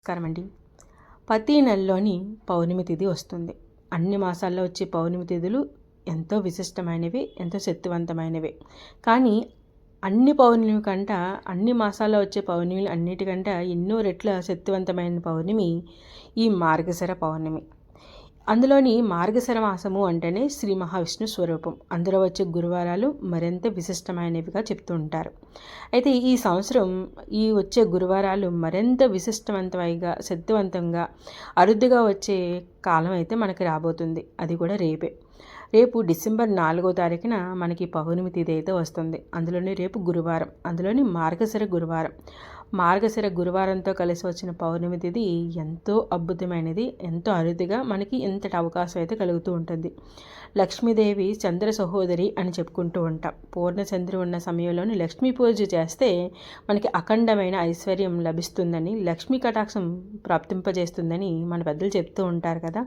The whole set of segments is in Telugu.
నమస్కారం అండి. ప్రతి నెలలోని పౌర్ణమి తిథి వస్తుంది. అన్ని మాసాల్లో వచ్చే పౌర్ణమి తిథులు ఎంతో విశిష్టమైనవి ఎంతో శక్తివంతమైనవి. కానీ అన్ని పౌర్ణమి కంట అన్ని మాసాల్లో వచ్చే పౌర్ణమిలు అన్నిటికంట ఎన్నో రెట్ల శక్తివంతమైన పౌర్ణమి ఈ మార్గశిర పౌర్ణమి. అందులోని మార్గశరమాసము అంటేనే శ్రీ మహావిష్ణు స్వరూపం. అందులో వచ్చే గురువారాలు మరింత విశిష్టమైనవిగా చెప్తూ ఉంటారు. అయితే ఈ సంవత్సరం ఈ వచ్చే గురువారాలు మరింత విశిష్టవంతమైగా శక్తివంతంగా అరుదుగా వచ్చే కాలం అయితే మనకి రాబోతుంది. అది కూడా రేపే. రేపు డిసెంబర్ నాలుగో తారీఖున మనకి పౌర్ణమి తిథి అయితే వస్తుంది. అందులోని రేపు గురువారం అందులోని మార్గశర గురువారం. మార్గశిర గురువారంతో కలిసి వచ్చిన పౌర్ణమి తిథి ఎంతో అద్భుతమైనది ఎంతో అరుదుగా మనకి ఇంతటి అవకాశం అయితే కలుగుతూ ఉంటుంది. లక్ష్మీదేవి చంద్ర సహోదరి అని చెప్పుకుంటూ ఉంటాం. పూర్ణచంద్రు ఉన్న సమయంలోని లక్ష్మీ పూజ చేస్తే మనకి అఖండమైన ఐశ్వర్యం లభిస్తుందని లక్ష్మీ కటాక్షం ప్రాప్తింపజేస్తుందని మన పెద్దలు చెప్తూ ఉంటారు కదా.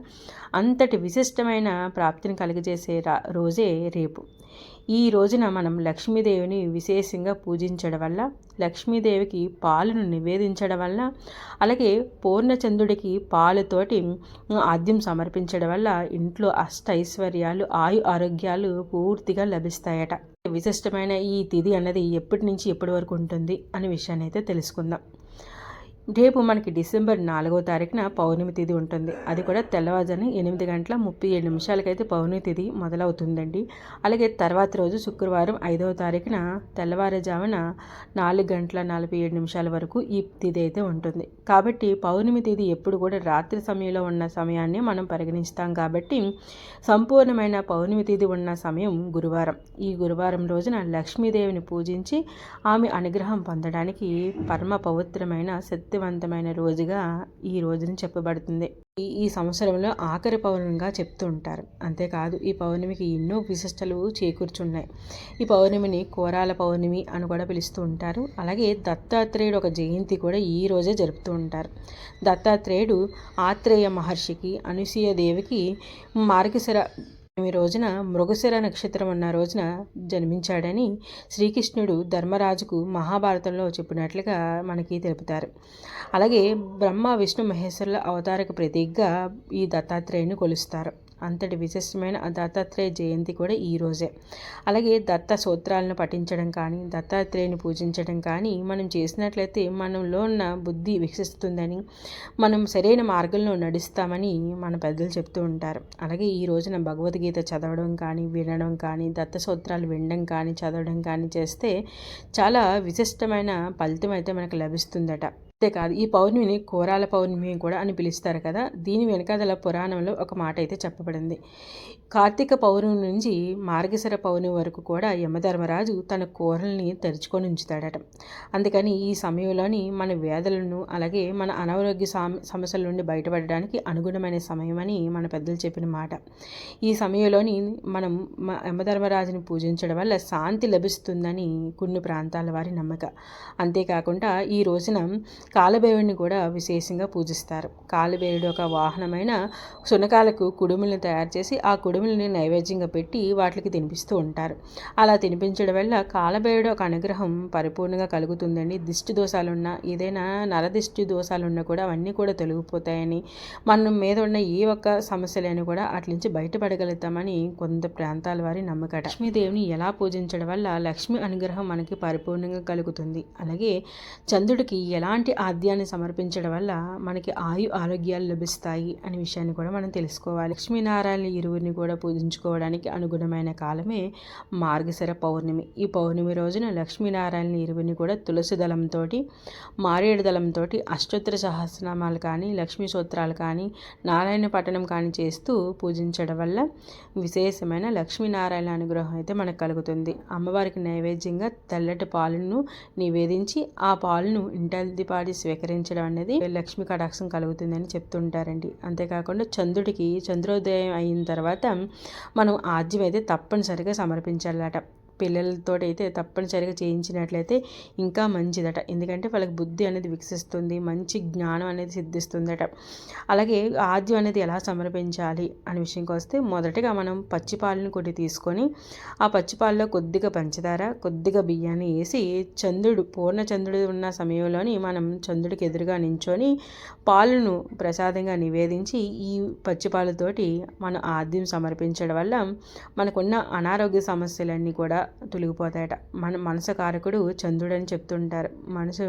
అంతటి విశిష్టమైన ప్రాప్తిని కలిగజేసే రోజే రేపు. ఈ రోజున మనం లక్ష్మీదేవిని విశేషంగా పూజించడం వల్ల లక్ష్మీదేవికి పాలను నివేదించడం వల్ల అలాగే పూర్ణచంద్రుడికి పాలుతోటి ఆద్యం సమర్పించడం వల్ల ఇంట్లో అష్ట ఐశ్వర్యాలు ఆయు ఆరోగ్యాలు పూర్తిగా లభిస్తాయట. విశిష్టమైన ఈ తిథి అన్నది ఎప్పటి నుంచి ఎప్పటి వరకు ఉంటుంది అనే విషయాన్ని అయితే తెలుసుకుందాం. రేపు మనకి డిసెంబర్ నాలుగో తారీఖున పౌర్ణమి తిథి ఉంటుంది. అది కూడా తెల్లవారుజాని ఎనిమిది గంటల ముప్పై ఏడు నిమిషాలకైతే పౌర్ణమి తిథి మొదలవుతుందండి. అలాగే తర్వాత రోజు శుక్రవారం ఐదవ తారీఖున తెల్లవారుజామున నాలుగు గంటల నలభై ఏడు నిమిషాల వరకు ఈ తిథి అయితే ఉంటుంది. కాబట్టి పౌర్ణమి తిథి ఎప్పుడు కూడా రాత్రి సమయంలో ఉన్న సమయాన్ని మనం పరిగణిస్తాం కాబట్టి సంపూర్ణమైన పౌర్ణమి తిథి ఉన్న సమయం గురువారం. ఈ గురువారం రోజున లక్ష్మీదేవిని పూజించి ఆమె అనుగ్రహం పొందడానికి పరమ పవిత్రమైన శక్తి శక్తివంతమైన రోజుగా ఈ రోజుని చెప్పబడుతుంది. ఈ ఈ సంవత్సరంలో ఆఖరి పౌర్ణమిగా చెప్తూ ఉంటారు అంతేకాదు ఈ పౌర్ణమికి ఎన్నో విశిష్టలు చేకూర్చున్నాయి. ఈ పౌర్ణమిని కోరాల పౌర్ణమి అని కూడా పిలుస్తూ ఉంటారు. అలాగే దత్తాత్రేయుడు ఒక జయంతి కూడా ఈ రోజే జరుపుతూ ఉంటారు. దత్తాత్రేయుడు ఆత్రేయ మహర్షికి అనసూయ దేవికి మార్గశిర ఈ రోజున మృగశిర నక్షత్రం ఉన్న రోజున జన్మించాడని శ్రీకృష్ణుడు ధర్మరాజుకు మహాభారతంలో చెప్పినట్లుగా మనకి తెలుపుతారు. అలాగే బ్రహ్మ విష్ణు మహేశ్వరుల అవతారక ప్రతీకగా ఈ దత్తాత్రేయుని కొలుస్తారు. అంతటి విశిష్టమైన దత్తాత్రేయ జయంతి కూడా ఈ రోజే. అలాగే దత్త సూత్రాలను పఠించడం కానీ దత్తాత్రేయుని పూజించడం కానీ మనం చేసినట్లయితే మనలో ఉన్న బుద్ధి వికసిస్తుందని మనం సరైన మార్గంలో నడుస్తామని మన పెద్దలు చెప్తూ ఉంటారు. అలాగే ఈ రోజున భగవద్గీత చదవడం కానీ వినడం కానీ దత్త సూత్రాలు వినడం కానీ చదవడం కానీ చేస్తే చాలా విశిష్టమైన ఫలితం అయితే మనకు లభిస్తుందట. అంతేకాదు ఈ పౌర్ణమిని కోరాల పౌర్ణమి కూడా అని పిలుస్తారు కదా. దీని వెనకాదల పురాణంలో ఒక మాట అయితే చెప్పబడింది. కార్తీక పౌర్ణమి నుంచి మార్గశర పౌర్ణమి వరకు కూడా యమధర్మరాజు తన కూరల్ని తెరుచుకొని ఉంచుతాడట. అందుకని ఈ సమయంలోని మన వేదలను అలాగే మన అనారోగ్య సమస్యల నుండి బయటపడడానికి అనుగుణమైన సమయం అని మన పెద్దలు చెప్పిన మాట. ఈ సమయంలోని మనం యమధర్మరాజుని పూజించడం వల్ల శాంతి లభిస్తుందని కొన్ని ప్రాంతాల వారి నమ్మక. అంతేకాకుండా ఈ రోజున కాలభైరుడిని కూడా విశేషంగా పూజిస్తారు. కాలభైరుడు ఒక వాహనమైన శునకాలకు కుడుములను తయారు చేసి ఆ కుడుములని నైవేద్యంగా పెట్టి వాటికి తినిపిస్తూ ఉంటారు. అలా తినిపించడం వల్ల కాలభైరుడు ఒక అనుగ్రహం పరిపూర్ణంగా కలుగుతుందండి. దిష్టి దోషాలున్నా ఏదైనా నరదిష్టి దోషాలున్నా కూడా అవన్నీ కూడా తొలగిపోతాయని మనం మీద ఉన్న ఏ ఒక్క సమస్యలైనా కూడా అట్ల నుంచి బయటపడగలుగుతామని కొంత ప్రాంతాల వారి నమ్మకట. లక్ష్మీదేవిని ఎలా పూజించడం వల్ల లక్ష్మి అనుగ్రహం మనకి పరిపూర్ణంగా కలుగుతుంది. అలాగే చంద్రుడికి ఎలాంటి ఆద్యాన్ని సమర్పించడం వల్ల మనకి ఆయు ఆరోగ్యాలు లభిస్తాయి అనే విషయాన్ని కూడా మనం తెలుసుకోవాలి. లక్ష్మీనారాయణ ఇరువురిని కూడా పూజించుకోవడానికి అనుగుణమైన కాలమే మార్గశర పౌర్ణమి. ఈ పౌర్ణమి రోజున లక్ష్మీనారాయణ ఇరువురిని కూడా తులసి దళంతో మారేడు దళంతో అష్టోత్తర సహస్రనామాలు కానీ లక్ష్మీ సూత్రాలు కానీ నారాయణ పట్టణం కానీ చేస్తూ పూజించడం వల్ల విశేషమైన లక్ష్మీనారాయణ అనుగ్రహం అయితే మనకు కలుగుతుంది. అమ్మవారికి నైవేద్యంగా తెల్లటి పాలను నివేదించి ఆ పాలను ఇంటల్దిపాడు స్వీకరించడం అనేది లక్ష్మీ కటాక్షం కలుగుతుందని చెప్తుంటారండి. అంతేకాకుండా చంద్రుడికి చంద్రోదయం అయిన తర్వాత మనం ఆద్యం అయితే తప్పనిసరిగా సమర్పించాలట. పిల్లలతో అయితే తప్పనిసరిగా చేయించినట్లయితే ఇంకా మంచిదట. ఎందుకంటే వాళ్ళకి బుద్ధి అనేది వికసిస్తుంది మంచి జ్ఞానం అనేది సిద్ధిస్తుందట. అలాగే ఆద్యం అనేది ఎలా సమర్పించాలి అనే విషయంకి వస్తే మొదటగా మనం పచ్చిపాలను కొట్టి తీసుకొని ఆ పచ్చిపాలలో కొద్దిగా పంచదార కొద్దిగా బియ్యాన్ని వేసి చంద్రుడు పూర్ణ చంద్రుడు ఉన్న సమయంలోని మనం చంద్రుడికి ఎదురుగా నించొని పాలను ప్రసాదంగా నివేదించి ఈ పచ్చిపాలతోటి మనం ఆద్యం సమర్పించడం వల్ల మనకున్న అనారోగ్య సమస్యలన్నీ కూడా తొలగిపోతాయట. మన మనసు కారకుడు చంద్రుడు అని చెప్తుంటారు. మనసు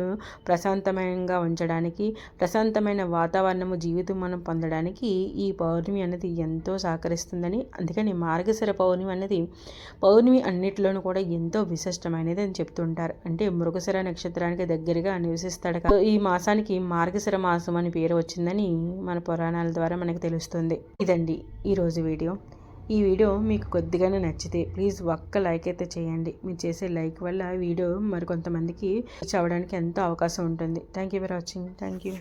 ప్రశాంతమయంగా ఉంచడానికి ప్రశాంతమైన వాతావరణము జీవితం మనం పొందడానికి ఈ పౌర్ణమి అనేది ఎంతో సహకరిస్తుందని అందుకని మార్గశిర పౌర్ణమి అనేది పౌర్ణమి అన్నిటిలోనూ కూడా ఎంతో విశిష్టమైనది అని చెప్తుంటారు. అంటే మృగశిర నక్షత్రానికి దగ్గరగా నివసిస్తాడు ఈ మాసానికి మార్గశిర మాసం అని పేరు వచ్చిందని మన పురాణాల ద్వారా మనకు తెలుస్తుంది. ఇదండి ఈరోజు వీడియో. ఈ వీడియో మీకు కొద్దిగానే నచ్చితే ప్లీజ్ ఒక్క లైక్ అయితే చేయండి. మీరు చేసే లైక్ వల్ల వీడియో మరికొంతమందికి చదవడానికి అవ్వడానికి ఎంతో అవకాశం ఉంటుంది. Thank you for watching thank you